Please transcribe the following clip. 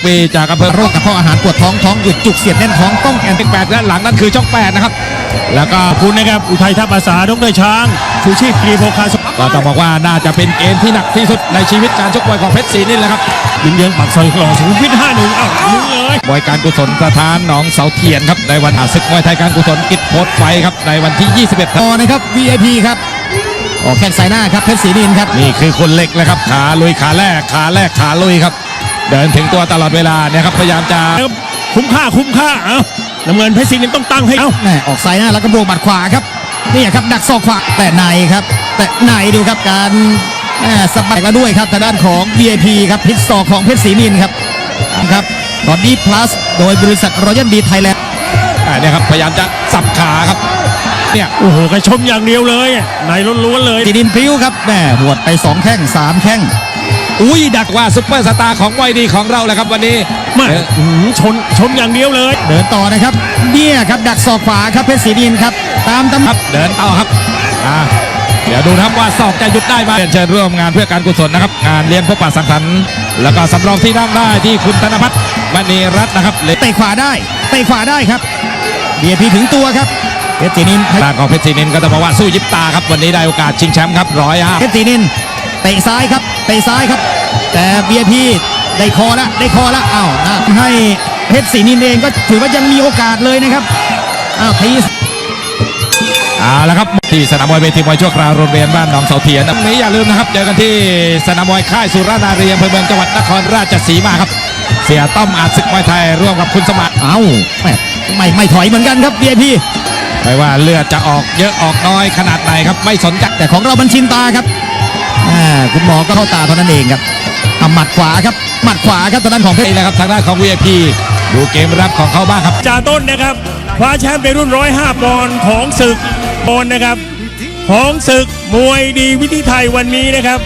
26ปีจากอำเภอโรคกระเพาะอาหารปวดท้องท้องอืดจุกเสียดแน่นท้องต้องแอนแปดและหลังนั้นคือช่อง8นะครับ แล้วก็ขอบคุณนะครับอุทัยทัพอาสาดรช้างชูชีพกรีโพคาสก็ต้องบอกว่าน่าจะเป็นเกมที่หนักที่สุดในชีวิตการชกมวยของเพชรศรีนินแหละครับยินเยือนปากซอยคลองสุขุมวิทห้าหนึ่งอ้าวยิงเลยมวยการกุศลสถานหนองเสาเทียนครับในวันอาศึกมวยไทยการกุศลกิจโพสต์ไฟครับในวันที่ 21ครับต่อนะครับ VIP ครับออกแข้งสายหน้าครับเพชรศรีนินครับนี่คือคนเล็กเลยครับขาลุยขาแรกขาแรกขาลุยครับ เดินถึงตัวตลอดเวลาเนี่ยครับพยายามจะครับคุ้มค่าคุ้มค่าเอ้าน้ำเงินเพชรศรีนินต้องตั้งให้เอ้าแม่ออกซ้ายหน้าแล้วก็โบกหมัดขวาครับนี่ครับดักศอกขวาแต่ในครับ แต่ในดูครับการแม่สะบัดแล้วด้วยครับทางด้านของ VIP ครับพิษศอกของเพชรศรีนินครับครับตอนนี้ plus โดยบริษัทรอยัลบีไทยแลนด์อ่าเนี่ยครับพยายามจะสับขาครับเนี่ยโอ้โหกระชมอย่างเดียวเลยในล้วนๆเลยศรีนินพริ้วครับแม่หวดไปสองแข้งสามแข้ง อุ้ยดักว่าซุปเปอร์สตาร์ของวัยดีของเราแหละครับวันนี้มาเอออื้อหือชนชนอย่างเดียวเลย เดินต่อนะครับเนี่ยครับดักศอกขวาครับเพชรศรีนินครับ ตามตำครับเดินต่อครับอ่าเดี๋ยวดูนะครับว่าศอกจะหยุดได้ไหมเรียนเชิญร่วมงานเพื่อการกุศลนะครับ งานเลี้ยงพบปะสังสรรค์แล้วก็สำรองที่นั่งได้ที่คุณธนพัฒน์มณีรัตน์นะครับเลเตะขวาได้เตะขวาได้ครับเบียพีถึงตัวครับเพชรศรีนินทางของเพชรศรีนินก็ต้องบอกว่าสู้ยิบตาครับวันนี้ได้โอกาสชิงแชมป์ครับร้อยห้าเพชรศรีนิน เตะซ้ายครับเตะซ้ายครับ แต่เบียพีได้คอละได้คอละอ้าวนะให้เพชรศรีนินเองก็ถือว่ายังมีโอกาสเลยนะครับอ้าวทีเอาละครับที่สนามมวยเวทีมวยชั่วคราวโรงเรียนบ้านหนองเสาเทียนวันนี้อย่าลืมนะครับ เจอกันที่สนามมวยค่ายสุรานารีอำเภอเมืองจังหวัดนครราชสีมาครับ เสียต้อมอาจศึกมวยไทยร่วมกับคุณสมัครเอ้าแม่ไม่ไม่ถอยเหมือนกันครับเบียพีไม่ว่าเลือดจะออกเยอะออกน้อยขนาดไหนครับไม่สนใจแต่ของเรามันชินตาครับอ่า คุณหมอก็เข้าตาเท่านั้นเองครับเอาหมัดขวาครับหมัดขวาครับทางด้านของเพชรนี่แหละครับทางด้านของ VIP ดูเกมรับของเขาบ้างครับจ่าต้นนะครับคว้าแชมป์ในรุ่น 105 ปอนด์ของศึกปอนด์นะครับ ของศึกมวยดีวิธีไทยวันนี้นะครับ